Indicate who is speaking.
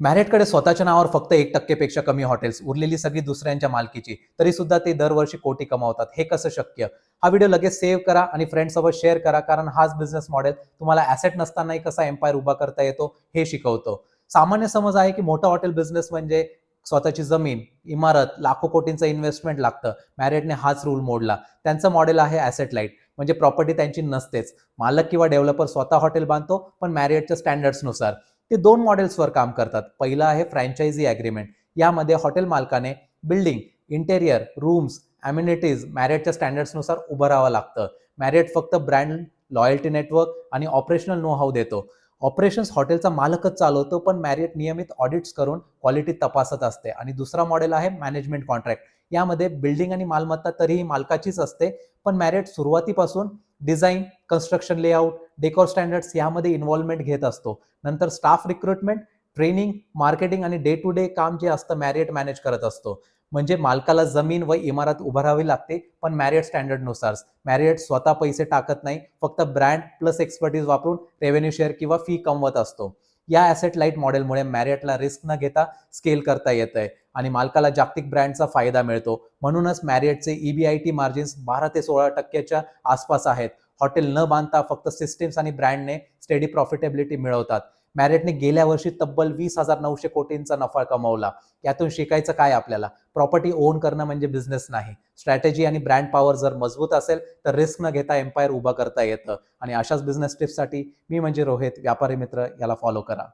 Speaker 1: मॅरेटकडे स्वतःच्या नावावर फक्त एक टक्केपेक्षा कमी हॉटेल्स उरलेली सगळी दुसऱ्यांच्या मालकीची तरी सुद्धा ते दरवर्षी कोटी कमावतात. हे कसं शक्य? हा व्हिडिओ लगेच सेव्ह करा आणि फ्रेंडसोबत शेअर करा कारण हाच बिझनेस मॉडेल तुम्हाला ऍसेट नसतानाही कसा एम्पायर उभा करता येतो हे शिकवतो. सामान्य समज आहे की मोठा हॉटेल बिझनेस म्हणजे स्वतःची जमीन इमारत लाखो कोटींचं इन्व्हेस्टमेंट लागतं. मॅरेटने हाच रूल मोडला. त्यांचं मॉडेल आहे ॲसेट लाइट म्हणजे प्रॉपर्टी त्यांची नसतेच. मालक किंवा डेव्हलपर स्वतः हॉटेल बांधतो पण मॅरियटच्या स्टँडर्ड्सनुसार ते दोन मॉडेल्सवर काम करतात. पहिलं आहे फ्रँचायझी ॲग्रीमेंट यामध्ये हॉटेल मालकाने बिल्डिंग इंटेरियर रूम्स ॲम्युनिटीज मॅरिटच्या स्टँडर्ड्सनुसार उभं राहावं लागतं. मॅरिट फक्त ब्रँड लॉयल्टी नेटवर्क आणि ऑपरेशनल नो हाऊ देतो. ऑपरेशन्स हॉटेलचा मालकच चालवतो पण मॅरिट नियमित ऑडिट्स करून क्वालिटी तपासत असते. आणि दुसरा मॉडेल आहे मॅनेजमेंट कॉन्ट्रॅक्ट यामध्ये बिल्डिंग आणि मालमत्ता तरीही मालकाचीच असते पण मॅरिट सुरुवातीपासून design construction layout decor standards यामध्ये इन्व्हॉल्वमेंट घेत असतो. नंतर स्टाफ रिक्रुटमेंट ट्रेनिंग मार्केटिंग आणि डे टू डे काम जे असतं मॅरियट मॅनेज करत असतो. म्हणजे मालकाला जमीन व इमारत उभारावी लागते पण मॅरियट स्टँडर्डनुसार मॅरियट स्वतः पैसे टाकत नाही फक्त ब्रँड प्लस एक्सपर्टीज वापरून रेव्हेन्यू शेअर किंवा फी कमवत असतो. या ॲसेट लाइट मॉडेलमुळे मॅरियटला रिस्क न घेता स्केल करता येत आहे आणि मालकाला जागतिक ब्रँडचा फायदा मिळतो. म्हणूनच मॅरियटचे ईबीआयटी मार्जिन्स बारा ते सोळा टक्क्याच्या आसपास आहेत. हॉटेल न बांधता फक्त सिस्टीम्स आणि ब्रँडने स्टेडी प्रॉफिटेबिलिटी मिळवतात. मॅरिटने गेल्या वर्षी तब्बल वीस हजार नऊशे कोटींचा नफा कमवला. यातून शिकायचं काय आपल्याला? प्रॉपर्टी ओन करणं म्हणजे बिझनेस नाही. स्ट्रॅटेजी आणि ब्रँड पॉवर जर मजबूत असेल तर रिस्क न घेता एम्पायर उभा करता येतं. आणि अशाच बिझनेस टिप्ससाठी मी म्हणजे रोहित व्यापारी मित्र याला फॉलो करा.